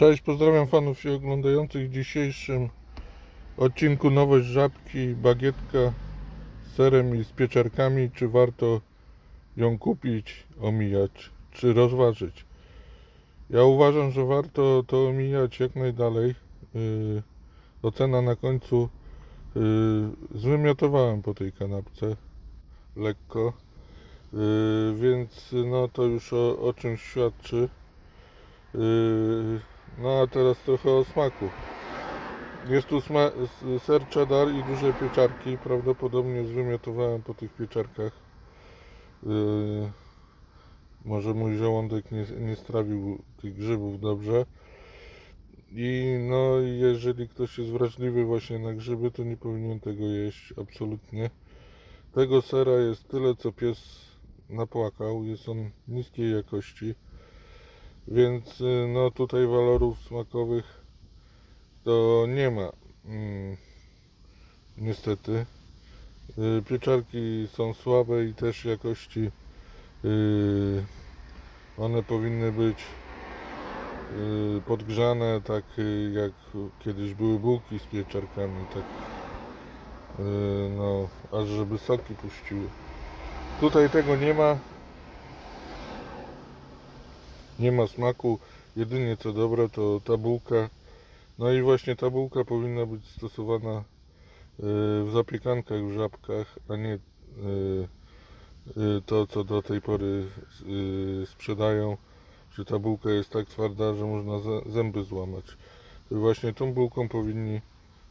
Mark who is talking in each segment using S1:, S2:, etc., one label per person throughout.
S1: Cześć, pozdrawiam fanów i oglądających w dzisiejszym odcinku Nowość Żabki, bagietka z serem i z pieczarkami. Czy warto ją kupić, omijać, czy rozważyć? Ja uważam, że warto to omijać jak najdalej. Yy, ocena na końcu. Yy, zwymiotowałem po tej kanapce lekko, yy, więc no to już o, o czymś świadczy. Yy, no a teraz trochę o smaku. Jest tu ser cheddar i duże pieczarki. Prawdopodobnie zwymiotowałem po tych pieczarkach. Yy, może mój żołądek nie, nie strawił tych grzybów dobrze. I no jeżeli ktoś jest wrażliwy właśnie na grzyby, to nie powinien tego jeść absolutnie. Tego sera jest tyle co pies napłakał. Jest on niskiej jakości. Więc y, no tutaj walorów smakowych to nie ma. Mm, niestety. Y, Pieczarki są słabe i też jakości y, one powinny być podgrzane tak jak kiedyś były bułki z pieczarkami, tak no aż żeby soki puściły. Tutaj tego nie ma. Nie ma smaku. Jedynie co dobre to ta bułka. No i właśnie ta bułka powinna być stosowana y, w zapiekankach, w żabkach, a nie y, y, to co do tej pory sprzedają, że ta bułka jest tak twarda, że można zę- zęby złamać. Właśnie tą bułką powinni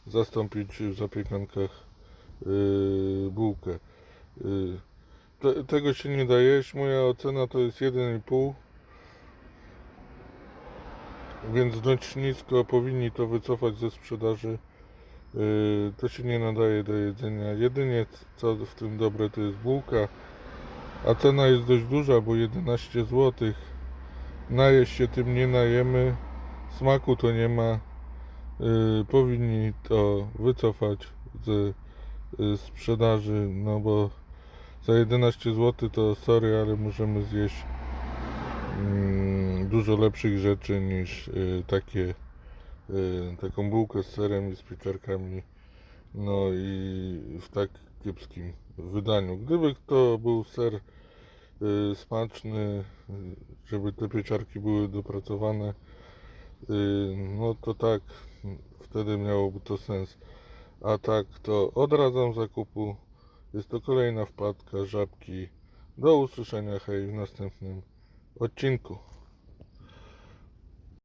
S1: zastąpić w zapiekankach bułkę. Te, tego się nie da jeść. Moja ocena to jest 1,5 więc dość nisko powinni to wycofać ze sprzedaży. Yy, to się nie nadaje do jedzenia. Jedynie co w tym dobre to jest bułka, a cena jest dość duża, bo 11 zł. Najeść się tym nie najemy, smaku to nie ma. Yy, powinni to wycofać ze yy, sprzedaży, no bo za 11 zł to sorry, ale możemy zjeść dużo lepszych rzeczy niż y, takie y, taką bułkę z serem i z pieczarkami no i w tak kiepskim wydaniu. Gdyby to był ser y, smaczny żeby te pieczarki były dopracowane no to tak wtedy miałoby to sens. A tak to odradzam zakupu. Jest to kolejna wpadka żabki. Do usłyszenia hej w następnym odcinku